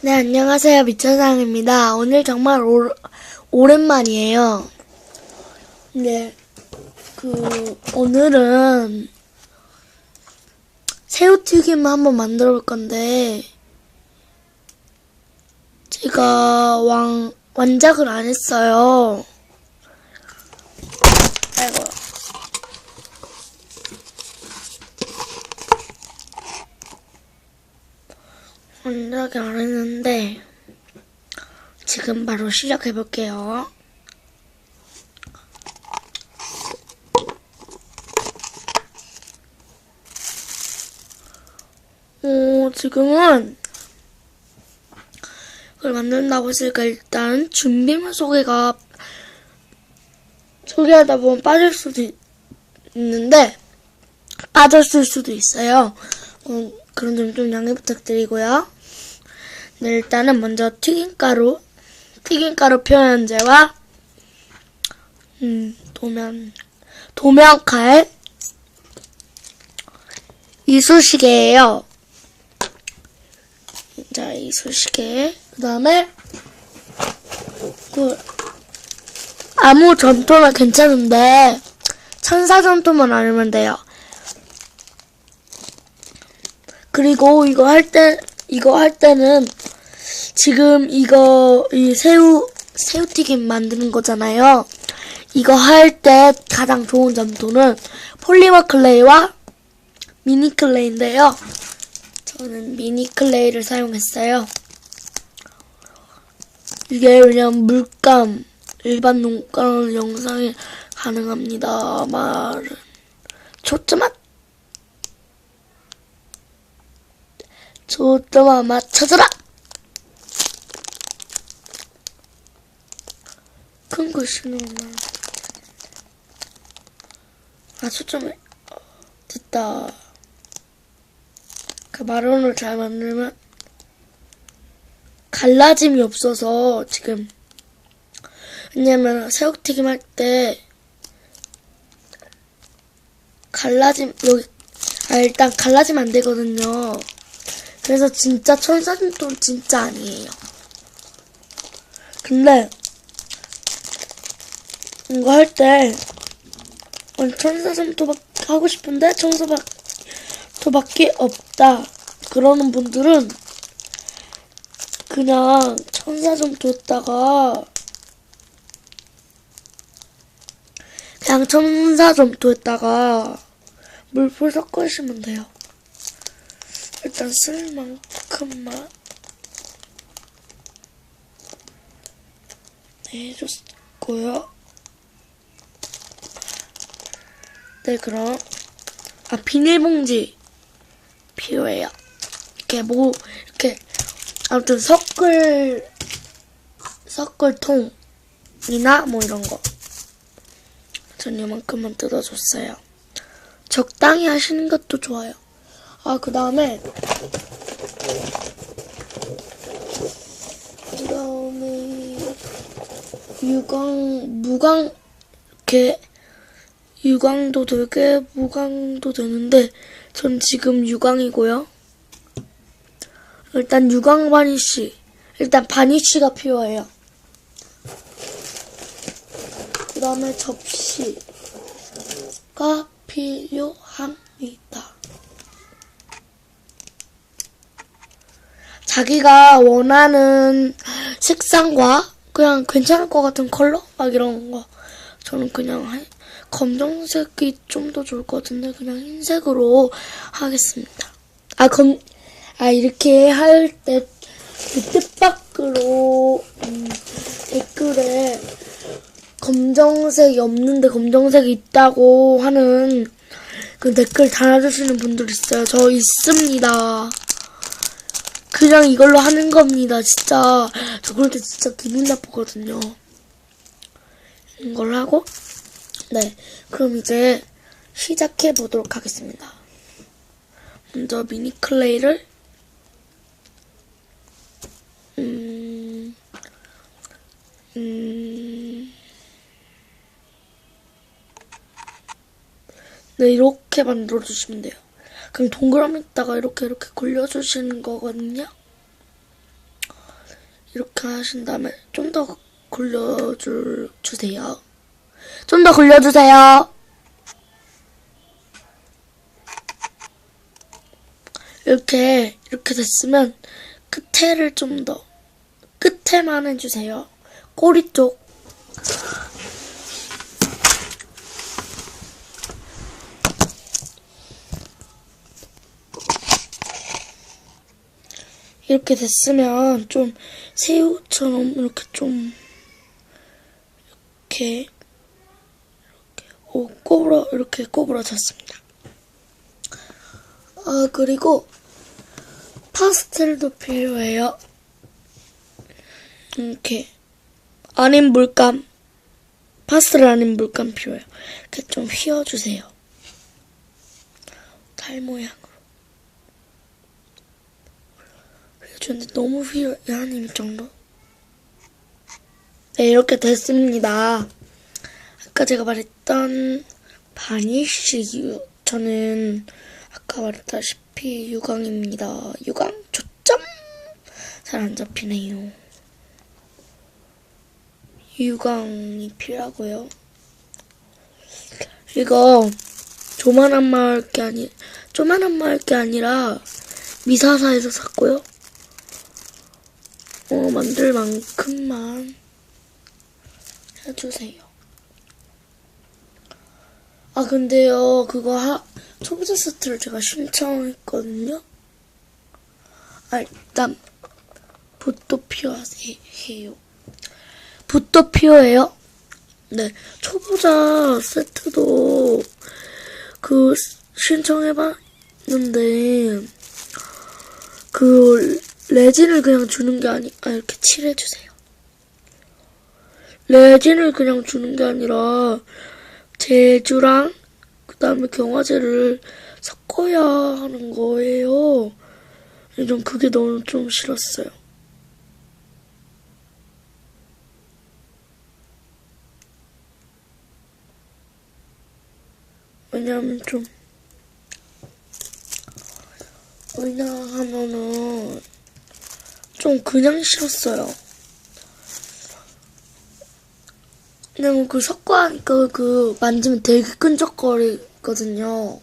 네, 안녕하세요. 미천상입니다. 오늘 정말 오, 오랜만이에요. 네, 그, 오늘은 새우튀김 한번 만들어 볼 건데, 제가 왕, 완작을 안 했어요. 아이고. 완작을 안 했는데, 지금 바로 시작해 볼게요. 어, 지금은 그걸 만든다고 했으니까 일단 준비물 소개가 소개하다 보면 빠질 수도 있- 있는데 빠졌을 수도 있어요. 어, 그런 점 좀 양해 부탁드리고요. 네, 일단은 먼저 튀김가루, 튀김가루 표현제와 음, 도면, 도면 칼, 이쑤시개예요. 자, 이쑤시개. 그 다음에, 그, 아무 점토나 괜찮은데, 천사 점토만 아니면 돼요. 그리고 이거 할 때, 이거 할 때는, 지금 이거, 이 새우, 새우튀김 만드는 거잖아요. 이거 할 때 가장 좋은 점토는 폴리머 클레이와 미니 클레이인데요. 저는 미니 클레이를 사용했어요. 이게 그냥 물감, 일반 농감 영상에 가능합니다. 말은 초점만 초점만 맞춰줘라. 큰 글씨는 얼마나 아 초점을 어, 됐다. 그 마론을 잘 만들면 갈라짐이 없어서 지금 왜냐면 새우튀김 할 때 갈라짐 여기 아 일단 갈라지면 안 되거든요. 그래서 진짜 천사진돈 진짜 아니에요. 근데 이거 할 때 천사점토 하고 싶은데 청소밖 토밖에 없다. 그러는 분들은 그냥 천사점토에다가 그냥 천사점토에다가 물풀 섞으시면 돼요. 일단 쓸 만큼만 네, 해줬고요. 네, 그럼 아 비닐봉지 필요해요. 이렇게 뭐 이렇게 아무튼 섞을 섞을 통이나 뭐 이런 거. 전 이만큼만 뜯어줬어요. 적당히 하시는 것도 좋아요. 아, 그 다음에, 그 다음에, 유광, 무광, 이렇게, 유광도 되게, 무광도 되는데, 전 지금 유광이고요. 일단 유광 바니쉬, 일단 바니쉬가 필요해요. 그 다음에 접시가 필요합니다. 자기가 원하는 색상과 그냥 괜찮을 것 같은 컬러? 막 이런 거. 저는 그냥 하- 검정색이 좀 더 좋을 것 같은데 그냥 흰색으로 하겠습니다. 아, 검, 아, 이렇게 할 때, 그 뜻밖으로, 음, 댓글에 검정색이 없는데 검정색이 있다고 하는 그 댓글 달아주시는 분들 있어요. 저 있습니다. 그냥 이걸로 하는 겁니다. 진짜 저 그럴 때 진짜 기분 나쁘거든요. 이걸 하고 네 그럼 이제 시작해 보도록 하겠습니다. 먼저 미니 클레이를 음, 음, 네, 이렇게 만들어 주시면 돼요. 그냥 동그라미에다가 이렇게 이렇게 굴려주시는 거거든요. 이렇게 하신 다음에 좀 더 굴려줄 주세요. 좀 더 굴려주세요. 이렇게 이렇게 됐으면 끝에를 좀 더 끝에만 해주세요. 꼬리 쪽. 이렇게 됐으면 좀 새우처럼 이렇게 좀 이렇게 이렇게 오 꼬부러 이렇게 꼬부러졌습니다. 아 그리고 파스텔도 필요해요. 이렇게 아닌 물감 파스텔 아닌 물감 필요해요. 이렇게 좀 휘어주세요. 달 모양으로. 휘어주는데 너무 휘어요 한이 정도. 네 이렇게 됐습니다. 아까 제가 말했던 바니쉬 저는 아까 말했다시피 유광입니다. 유광 초점 잘 안 잡히네요. 유광이 필요하고요. 이거 조만한 마을 게 아니 조만한 마을 게 아니라 미사사에서 샀고요. 어 만들 만큼만 해주세요. 아 근데요 그거 하 초보자 세트를 제가 신청했거든요. 아 일단 필요해요. 붓도 필요해요. 네 초보자 세트도 그 신청해봤는데 그 레진을 그냥 주는 게 아니 아 이렇게 칠해주세요. 레진을 그냥 주는 게 아니라 제주랑 그 다음에 경화제를 섞어야 하는 거예요. 좀 그게 너무 좀 싫었어요. 왜냐하면 좀 왜냐하면은 좀 그냥 싫었어요. 그냥 그 섞어하니까 그 만지면 되게 끈적거리거든요.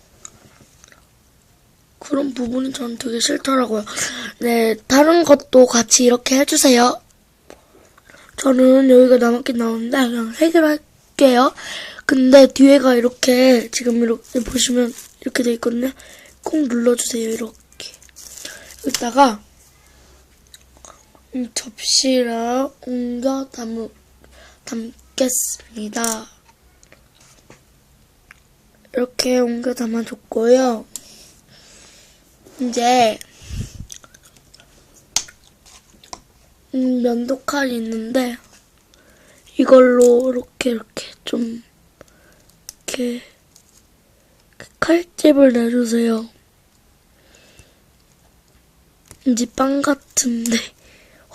그런 부분이 저는 되게 싫더라고요. 네, 다른 것도 같이 이렇게 해주세요. 저는 여기가 남았긴 나오는데 그냥 세 개로 할게요. 근데 뒤에가 이렇게 지금 이렇게 보시면 이렇게 돼 있거든요. 꼭 눌러주세요. 이렇게 여기다가 음, 접시랑 옮겨 담 담겠습니다. 이렇게 옮겨 담아줬고요. 이제 음, 면도칼이 있는데 이걸로 이렇게 이렇게 좀 이렇게 칼집을 내주세요. 왠지 빵 같은데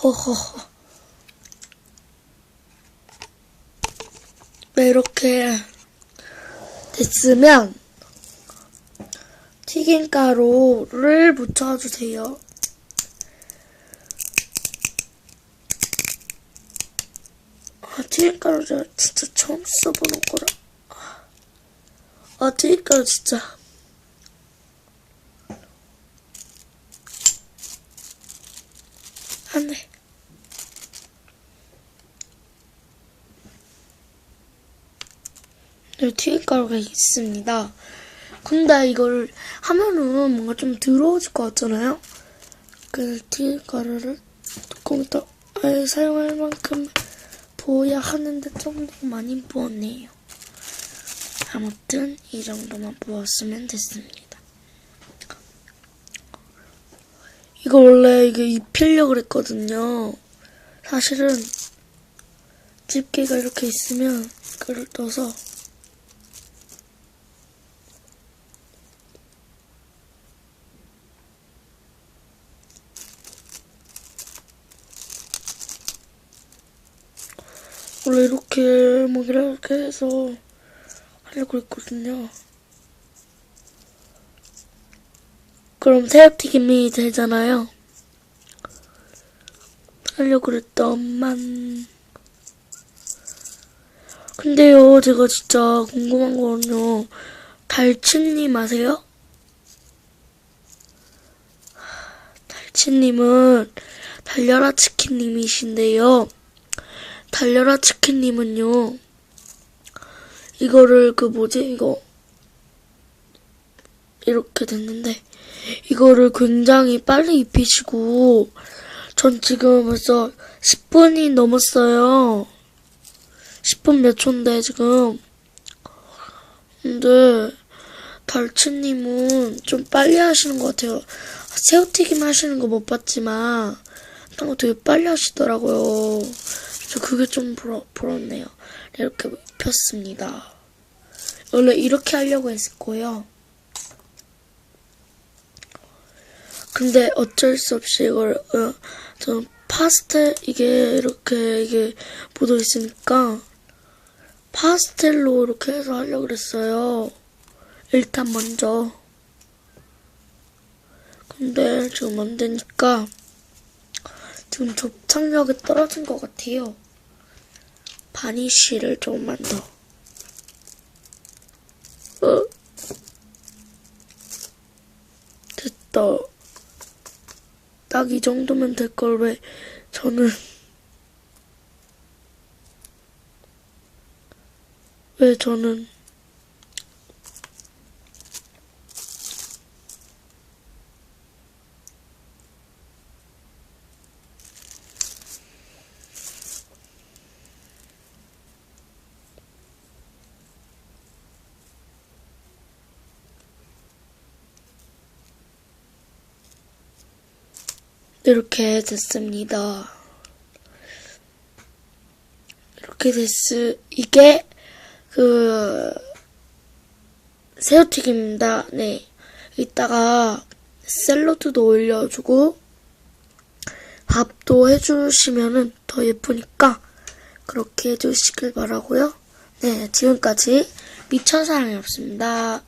허허허 네, 이렇게 됐으면 튀김가루를 묻혀주세요. 아, 튀김가루 진짜 처음 써보는 거라. 아, 튀김가루 진짜. 안 돼. 네, 튀김가루가 있습니다. 근데 이걸 하면은 뭔가 좀 더러워질 것 같잖아요? 그 튀김가루를 뚜껑에다 아예 사용할 만큼 부어야 하는데 좀 더 많이 부었네요. 아무튼 이 정도만 부었으면 됐습니다. 이거 원래 이게 입히려고 그랬거든요. 사실은 집게가 이렇게 있으면 이거를 떠서 원래 이렇게 뭐 이렇게 해서 하려고 했거든요. 그럼 새우튀김이 되잖아요. 하려고 그랬더만. 근데요, 제가 진짜 궁금한 거는요. 달치님 아세요? 달치님은 달려라 치킨님이신데요. 달려라 치킨님은요. 이거를 그 뭐지 이거 이렇게 됐는데 이거를 굉장히 빨리 입히시고 전 지금 벌써 10분이 넘었어요. 10분 몇 초인데 지금 근데 달치님은 좀 빨리 하시는 것 같아요. 새우튀김 하시는 거 못 봤지만 딴 거 되게 빨리 하시더라고요. 저 그게 좀 부러, 부럽네요. 이렇게 입혔습니다. 원래 이렇게 하려고 했고요. 근데 어쩔 수 없이 이걸 어, 저는 파스텔 이게 이렇게 이게 묻어 있으니까 파스텔로 이렇게 해서 하려고 그랬어요. 일단 먼저. 근데 지금 안 되니까 지금 접착력이 떨어진 것 같아요. 바니쉬를 조금만 더. 어. 됐다. 딱 이 정도면 될 걸 왜 저는 왜 저는 이렇게 됐습니다. 이렇게 됐스, 이게, 그, 새우튀김입니다. 네. 이따가 샐러드도 올려주고, 밥도 해주시면은 더 예쁘니까, 그렇게 해주시길 바라고요 네, 지금까지 미천사랑이었습니다.